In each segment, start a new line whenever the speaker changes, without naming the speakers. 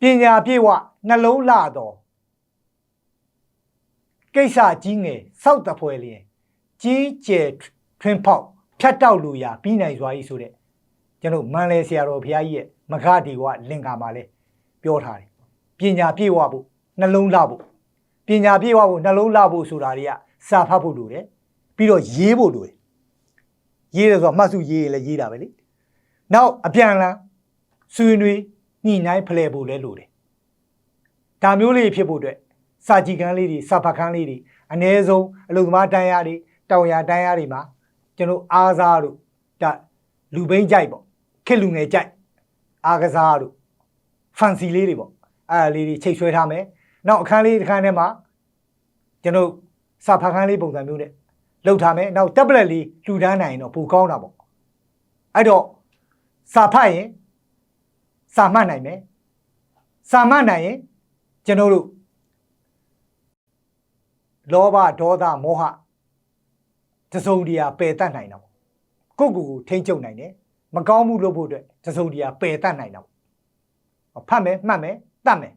ပညာပြေဝနှလုံးလှတော်ကိစ္စကြီးငယ်စောက်တပွဲလျင်ကြီးကျယ်ထွင်းဖောက်ဖြတ်တောက်လူရာပြီးနိုင်စွာကြီးဆိုတဲ့ကျွန်တော်မန်လဲဆရာတော်ဘုရားကြီးရဲ့မဂဒီဝလင်္ကာမှာလဲပြောထားတယ်ပညာပြေဝဖို့နှလုံးလှဖို့ပညာပြေဝဖို့နှလုံးလှဖို့ဆိုတာတွေကစာဖတ်ဖို့လိုတယ်ပြီးတော့ရေးဖို့လိုတယ်ရေးတယ်ဆိုတော့မှတ်စုရေးရင်လည်းရေးတာပဲလေနောက်အပြန်အလှန်ဆွေးနွေး ညှိနှိုင်းဖလှယ်ဖို့လည်းလိုတယ်ဒါမျိုးလေးဖြစ်ဖို့အတွက်စာကြည့်ကန်းလေးတွေစာဖတ်ကန်းလေးတွေအ ਨੇ ဆုံးအလုံသမားတန်းရတွေတောင်ရတန်းရတွေမှာကျွန်တော်အားစားတို့ဒါလူဘိန်းကြိုက်ပေါ့ခက်လူငယ်ကြိုက်အားကစားတို့ fancy လေးတွေပေါ့အဲ့ဒါလေးတွေချိတ်ဆွဲထားမယ်နောက်အခန်းလေးတစ်ခန်းထဲမှာကျွန်တော်စာဖတ်ခန်းလေးပုံစံမျိုးနဲ့လုပ်ထားမယ်နောက် tablet လေးလှူဒန်းနိုင်ရင်တော့ပိုကောင်းတာပေါ့အဲ့တော့စာဖတ်ရင် စာမှတ်နိုင်မယ်စာမှတ်နိုင်ရင်ကျွန်တော်တို့လောဘဒေါသမောဟတစုံတရာပယ်တတ်နိုင်တာပေါ့ကိုယ့်ကိုယ်ကိုထိမ့်ချုပ်နိုင်တယ်မကောင်းမှုလုပ်ဖို့အတွက်တစုံတရာပယ်တတ်နိုင်တာပေါ့ဖတ်မယ်မှတ်မယ်တတ်မယ်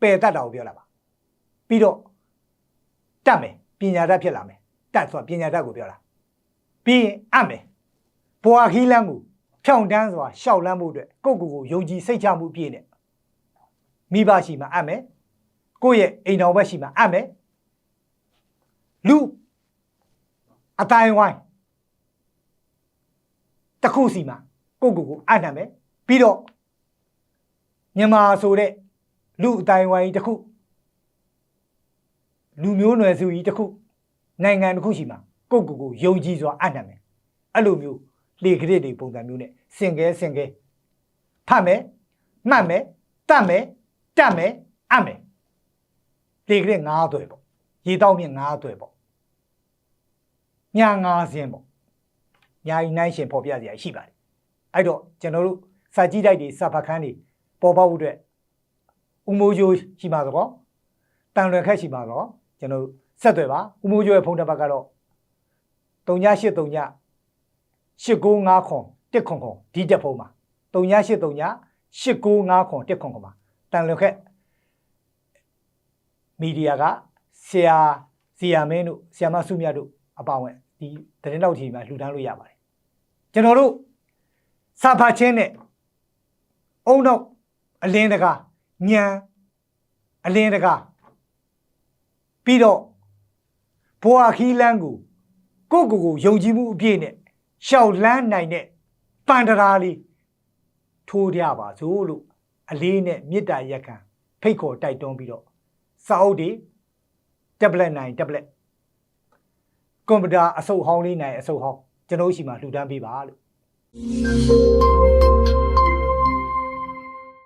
ပယ်တတ်တာကိုပြောတာပါပြီးတော့တတ်မယ်ပညာတတ်ဖြစ်လာမယ်တတ်ဆိုတာပညာတတ်ကိုပြောတာပြီးရင်အပ်မယ်ဘွာခီးလန်းကို ဖြောင့်တန်းစွာရှောက်လန်းမှုအတွက်ကိုယ့်ကိုယ်ကိုယုံကြည်စိတ်ချမှုအပြည့်နဲ့မိဘရှိမှအပ်မယ်ကိုယ့်ရဲ့အိမ်တော်ဘက်ရှိမှအပ်မယ်လူအတိုင်းဝိုင်းတစ်ခုစီမှာကိုယ့်ကိုယ်ကိုအပ်နိုင်မယ်ပြီးတော့မြန်မာဆိုတဲ့လူအတိုင်းဝိုင်းတစ်ခုလူမျိုးနွယ်စုကြီးတစ်ခုနိုင်ငံတစ်ခုရှိမှာကိုယ့်ကိုယ်ကိုယုံကြည်စွာအပ်နိုင်မယ်အဲ့လိုမျိုး လေကရစ်တွေပုံစံမျိုးနဲ့စင်ကဲစင်ကဲဖတ်မယ်မှတ်မယ်တတ်မယ်တတ်မယ်အပ်မယ်လေကရစ်၅သွဲပေါ့ရေတောက်မြင့်၅သွဲပေါ့ညာ၅စင်းပေါ့ညာကြီးနိုင်ရှင်ပေါ်ပြစရာရှိပါတယ်အဲ့တော့ကျွန်တော်တို့စာကြည့်တိုက်တွေစာဖတ်ခန်းတွေပေါ်ပေါက်ဖို့အတွက်ဥမိုးကျိုးရှိမှာသဘောတန်လွယ်ခက်ရှိမှာတော့ကျွန်တော်တို့ဆက်သွယ်ပါဥမိုးကျိုးရဲ့ဖုန်းနံပါတ်ကတော့3839 8959ခွန်1ခွန်ခွန်ဒီတက်ဖုန်းမှာ3839 8959ခွန်1ခွန်ခွန်မှာတန်လွယ်ခက်မီဒီယာကဆရာဇီယာမင်းတို့ဆရာမစုမြတ်တို့အပါအဝင်ဒီသတင်းတောက်ထီမှာလှူဒန်းလို့ရပါတယ်ကျွန်တော်တို့စာဖတ်ခြင်းနဲ့အုံတော့အလင်းတကာညံအလင်းတကာပြီးတော့ဘွာခီးလန်းကိုကိုယ့်ကိုယ်ကိုယုံကြည်မှုအပြည့်နဲ့ ရှောက်လန်းနိုင်တဲ့ပန္တရာလေးထိုးကြပါစို့လို့အလေးနဲ့မေတ္တာရက်ခံဖိတ်ခေါ်တိုက်တွန်းပြီးတော့စာအုပ်တွေ tablet နိုင် tablet ကွန်ပျူတာအစုပ်ဟောင်းလေးနိုင်အစုပ်ဟောင်းကျွန်တော်တို့ရှိမှလှူဒန်းပေးပါလို့